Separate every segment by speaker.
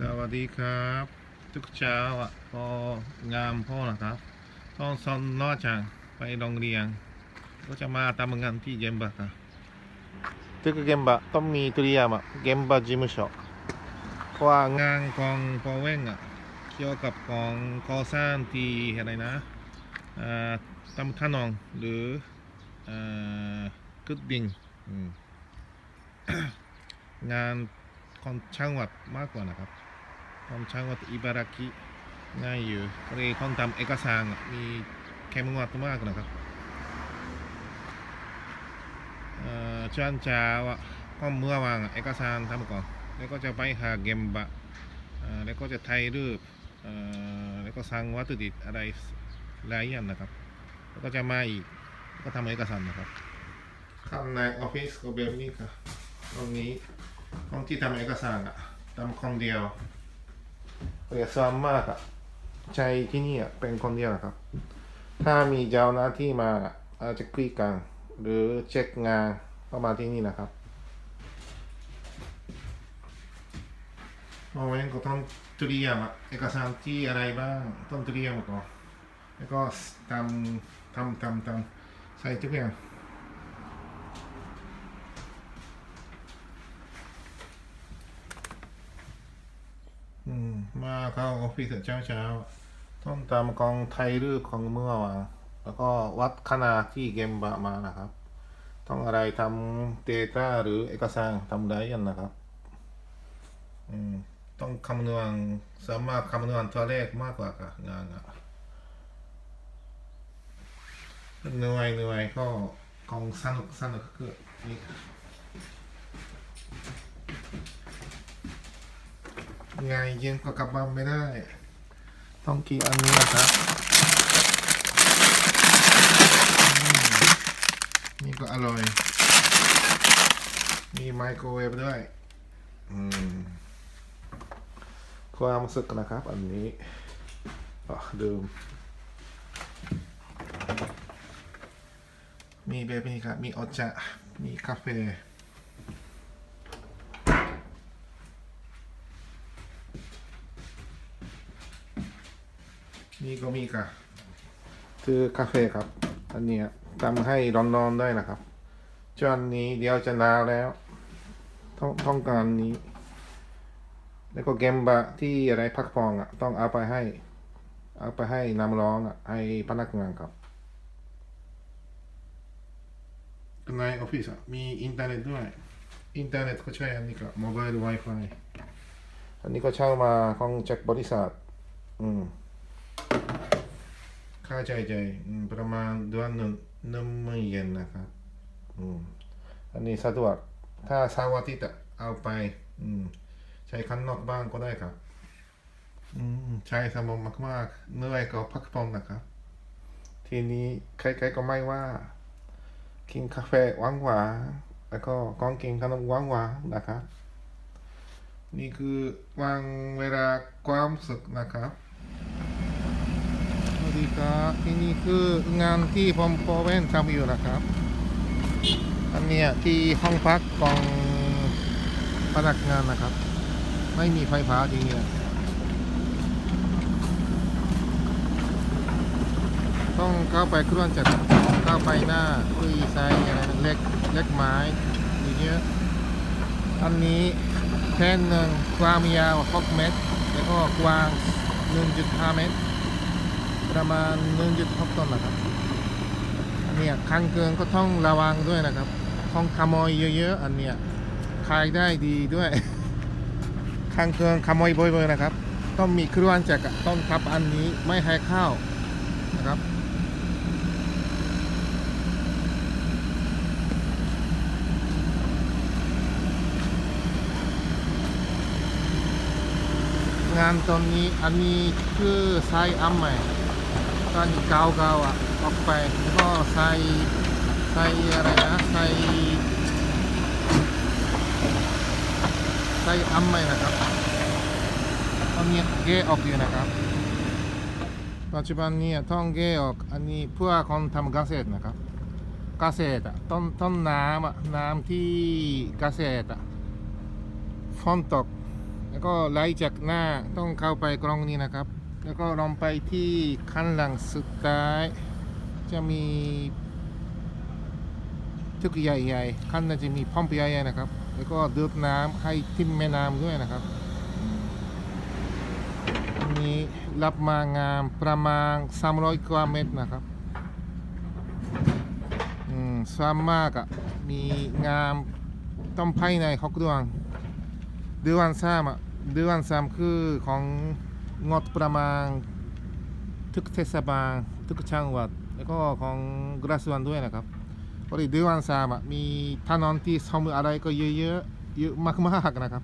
Speaker 1: สวัสดีครับ ทุกเช้าอะพองามพ่อนะครับต้องซอนน้อจังไปโรงเรียนก็จะมาทำงานที่เกมบะครับทุกเกมบะต้องมีตุรียามะเกมบะจิมุชเพราะว่างานของพ่อเว้งอะเกี่ยวกับของก่อสร้างที่อะไรนะท่านองหรือกึดดิงงานคองช่างวัดมากกว่านะครับ ของจังหวัดอิบารากิง่ายอยู่ก็เลยต้องทำเอกสารมีเข้มงวดมากนะครับเอ่อจาเช้าก็เมื่อวานเอกสารทำก่อนแล้วก็จะไปหาเกมบะแล้วก็จะถ่ายรูปเอ่อแล้วก็สั่งวัตถุดิบอะไรหลายอย่างนะครับ แล้วก็จะมาอีกก็ทำเอกสารนะครับข้างในออฟฟิศก็แบบนี้ครับตรงนี้ห้องที่ทำเอกสารอะทำคนเดียว เอกสารมากอะใช้ที่นี่อะเป็นคนเดียวนะครับ ถ้ามีเจ้าหน้าที่มาอาจจะคุยกันหรือเช็คงานก็มาที่นี่นะครับเราเองก็ต้องเตรียมะเอกสารที่อะไรบ้างต้องเตรียมก่อนแล้วก็ทำทำทำทำใส่ทุกอย่าง อืมมา เข้าออฟฟิศเช้าเช้าต้องตามกองไทยรื้อของเมื่อวานแล้วก็วัดขนาดที่เกมบะมานะครับ ต้องอะไรทำ Data หรือเอกสารทำได้ยันนะครับ อืม ต้องคำนวณสามารถคำนวณตัวเลขมากกว่าค่ะงานอะเหนื่อยเหนื่อยก็ของสนุกสนุกคือ ไงเย็นกว่ากลับบ้านไม่ได้ ต้องกินอันนี้นะครับนี่ก็อร่อย มีไมโครเวฟด้วย ความสึกนะครับ อันนี้อะดื่มมีแบบนี้ครับ มีโอจะมีกาแฟ นี่ก็มีค่ะ คือกาแฟครับ อันเนี้ยทำให้ร้อนๆได้นะครับจานนี้เดี๋ยวจะนาวแล้วต้องต้องการนี้ แล้วก็เกมบะที่อะไรพักฟองอะ ต้องเอาไปให้ เอาไปให้น้ำร้อนอะ ให้พนักงานครับในออฟฟิศอะมีอินเทอร์เน็ตด้วย อินเทอร์เน็ตก็ใช้อันนี้ครับโมบาย Wi-Fi อันนี้ก็เช่ามาของจากบริษัท อืม ค่าใช้จ่ายประมาณเดือนหนึ่งหนึ่งหมื่นเยนนะครับอืมอันนี้สะดวกถ้าสาร์อาทิตย์อะเอาไป อืม ใช้ข้างนอกบ้างก็ได้ครับ อืม ใช้สมองมากๆเหนื่อยก็พักผ่อนนะครับ ทีนี้ใครๆก็ไม่ว่า กินกาแฟหวานหวานๆแล้วก็ก้องกินขนมหวานหวานๆนะครับ นี่คือวางเวลาความสุขนะครับ ที่นี่คืองานที่ผมโปรเวนทำอยู่นะครับ อันเนี้ยที่ห้องพักของพนักงานนะครับ ไม่มีไฟฟ้าที่เนี่ยต้องเข้าไปเครื่องจักรเข้าไปหน้าคุยไซอะไรนะเล็กเล็กไม้เยอะๆอันนี้แท่นหนึ่งความยาว6เมตร แล้วก็กว้าง 1.5 เมตร ประมาณ1.6ต้นนะครับเนี้ยคันเกินก็ต้องระวังด้วยนะครับต้องขโมยเยอะๆอันเนี้ยขายได้ดีด้วยคันเกินขโมยบ่อยๆนะครับ ต้องมีเครื่องจักรต้องทับอันนี้ไม่ให้เข้านะครับงานตอนนี้อันนี้คือใส่อัมใหม่ ตอนเกาๆอะออกไปแล้วก็ใส่ใส่อะไรนะใส่ใส่อัมใหม่นะครับตอนนี้เกออกอยู่นะครับปัจจุบันนี้ต้องเกออกอันนี้เพื่อคนทำเกษตรนะครับเกษตรต้นต้นน้ำอะน้ำที่เกษตรอะฝนตกแล้วก็ไหลจากหน้าต้องเข้าไปกล้องนี้นะครับ แล้วก็ลองไปที่ขั้นหลังสุดท้าย จะมีทึกใหญ่ๆขั้นนั้นจะมีพ่อมใหญ่ๆนะครับ แล้วก็ดูดน้ำให้ทิ่มแม่น้ำด้วยนะครับอันนี้รับมางามประมาณ 300กว่าเมตรนะครับอืมสวยมากอะมีงามต้องภายในหกดวงเดือนสามอะเดือนสามคือของ งดประมาณทุกเทศบาลทุกจังหวัดแล้วก็ของกระทรวงด้วยนะครับพอดีเดือนสามมีถนนที่ซ่อมอะไรก็เยอะๆเยอะมากๆนะครับ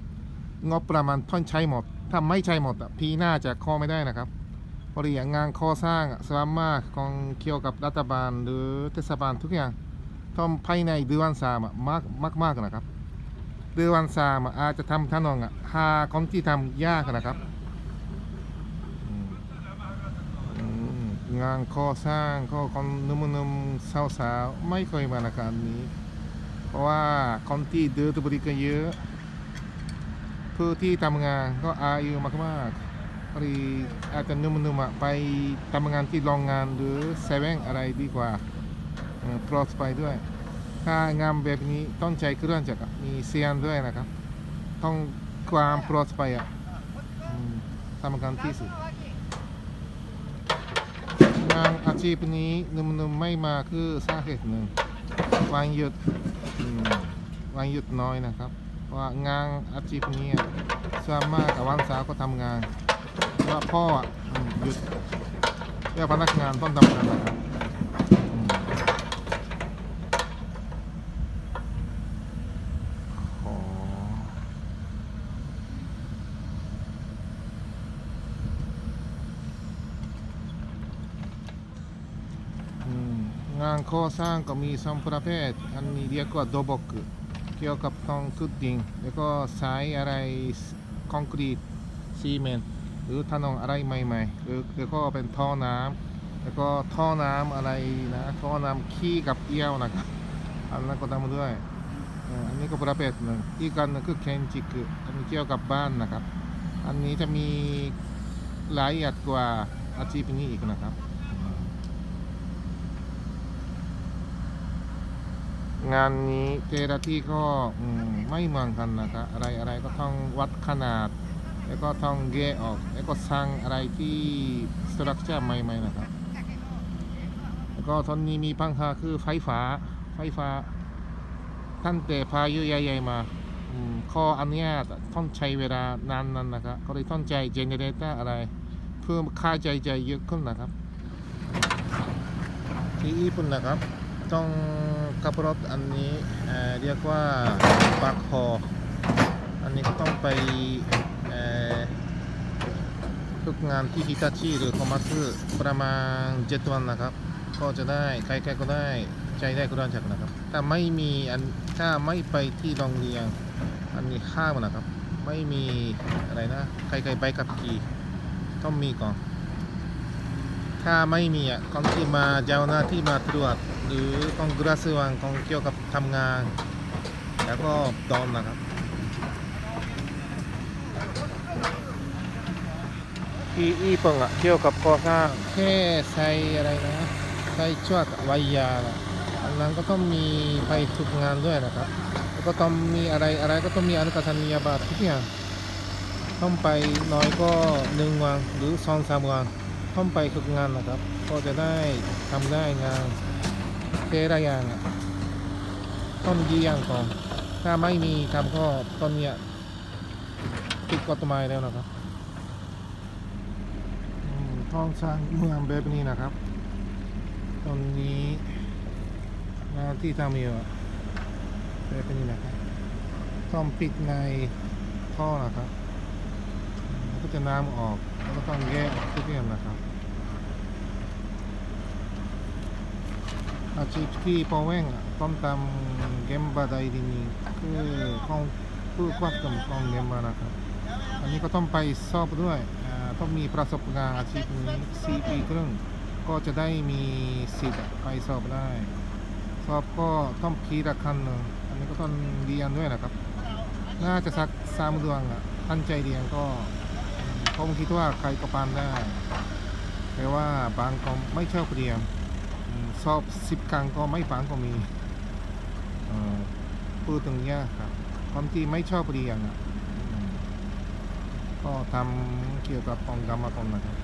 Speaker 1: งบประมาณท่อนใช้หมด ถ้าไม่ใช้หมดอะพี่น่าจะข้อไม่ได้นะครับพอดีงานก่อสร้างอะสามมากของเกี่ยวกับรัฐบาลหรือเทศบาลทุกอย่างต้องภายในเดือนสามมากมากมากนะครับเดือนสามอาจจะทำถนนอะหาคนที่ทำยากนะครับอืม อืม งานก่อสร้างก็คนนุ่มๆสาวๆไม่เคยมาในการนี้ เพราะว่าคนที่เดือดบริการเยอะผู้ที่ทำงานก็อายุมากๆพอดีอาจจะนุ่มๆอะไปทำงานที่โรงงานหรือเซเว่นอะไรดีกว่าเอ่อปลอดภัยด้วย ถ้างานแบบนี้ต้องใช้เครื่องจักรอะมีเสียงด้วยนะครับ ต้องความปลอดภัยอะสำคัญที่สุด งานอาชีพนี้หนุ่มๆไม่มาคือสาเหตุหนึ่งวันหยุดวันหยุดน้อยนะครับว่างานอาชีพนี้ส่วนมากกับวันเสาร์ก็ทำงานว่าพ่ออะหยุดเรียกพนักงานต้องทำงานนะครับอืมขอ อืม งานก่อสร้างก็มีสองประเภท อันนี้เรียกว่าโดบกเกี่ยวกับต้องทุดดินแล้วก็สายอะไรคอนกรีตซีเมนต์หรือถนนอะไรใหม่ๆหรือแล้วก็เป็นท่อน้ำแล้วก็ท่อน้ำอะไรนะท่อน้ำขี้กับเอี้ยวนะครับอันนั้นก็ทำด้วยอันนี้ก็ประเภทหนึ่งอีกอันนึงคือเคนจิกอันนี้เกี่ยวกับบ้านนะครับ อันนี้จะมีรายละเอียดกว่าอาชีพนี้อีกนะครับ งานนี้แต่ละที่ก็ไม่เหมือนกันนะครับอะไรอะไรก็ต้องวัดขนาด แล้วก็ต้องแยกออก แล้วก็สร้างอะไรที่สตรัคเจอร์ใหม่ๆนะครับ แล้วก็ตอนนี้มีปัญหาคือไฟฟ้าไฟฟ้าตั้งแต่พายุใหญ่ๆมาข้ออันนี้ต้องใช้เวลานานๆนะครับก็เลยต้องใจเจเนเรเตอร์อะไร เพิ่มค่าใจใจเยอะขึ้นนะครับ ที่ญี่ปุ่นนะครับ ต้องขับรถอันนี้เเรียกว่าบักฮออันนี้ก็ต้องไปฝึกงานที่ฮิตาชิหรือโคมัสประมาณ7วันนะครับ ก็จะได้ใครๆก็ได้ใจได้กุรานจักรนะครับ ถ้าไม่มีอันถ้าไม่ไปที่โรงเรียนอันนี้ข้ามนะครับ ไม่มีอะไรนะใครๆไปกับขี่ต้องมีก่อน ถ้าไม่มีอะคนที่มาเจ้าหน้าที่มาตรวจหรือของกระทรวงของเกี่ยวกับทำงาน แล้วก็โดนนะครับ ที่ญี่ปุ่นอะเกี่ยวกับก่อสร้างแค่ใช้อะไรนะใช้ชวดไวายาน่ะอันนั้นก็ต้องมีไปฝึกงานด้วยนะครับ แล้วก็ต้องมีอะไรอะไรก็ต้องมีอนุกาศนียบัตรทุกอย่างต้องไปน้อยก็หนึ่งวันหรือสองสามวัน ต้องไปฝึกงานนะครับ ก็จะได้ทำได้งานเทระอย่างอะต้นดีอย่างก่อน ถ้าไม่มีทำก็ต้นเนี้ยผิดกฎหมายแล้วนะครับท้องสร้างเมืองแบบนี้นะครับ ตอนนี้งานที่ทำอยู่ะแบบนี้นะครับต้องปิดในท่อนะครับ จะน้ำออก แล้วก็ต้องแยกทุกอย่างนะครับ อาชีพที่พอแว่งต้องทำเกมบาไดดีนี้คือของผู้ควบคุมของเกมบานะครับ อันนี้ก็ต้องไปสอบด้วยต้องมีประสบการณ์อาชีพนี้4ปีครึ่งก็จะได้มีสิทธิ์ไปสอบได้ สอบก็ต้องพีละคันหนึ่งอันนี้ก็ต้องเรียนด้วยนะครับ น่าจะสักสามเดือนอะตั้งใจเรียนก็ ผมคิดว่าใครก็ปานได้แต่ว่าบางก็ไม่ชอบเรียนอืมสอบสิบครั้งก็ไม่ฟังก็มีพูดตรงนี้ครับความที่ไม่ชอบเรียนอะก็ทำเกี่ยวกับกองกรรมกรนะครับ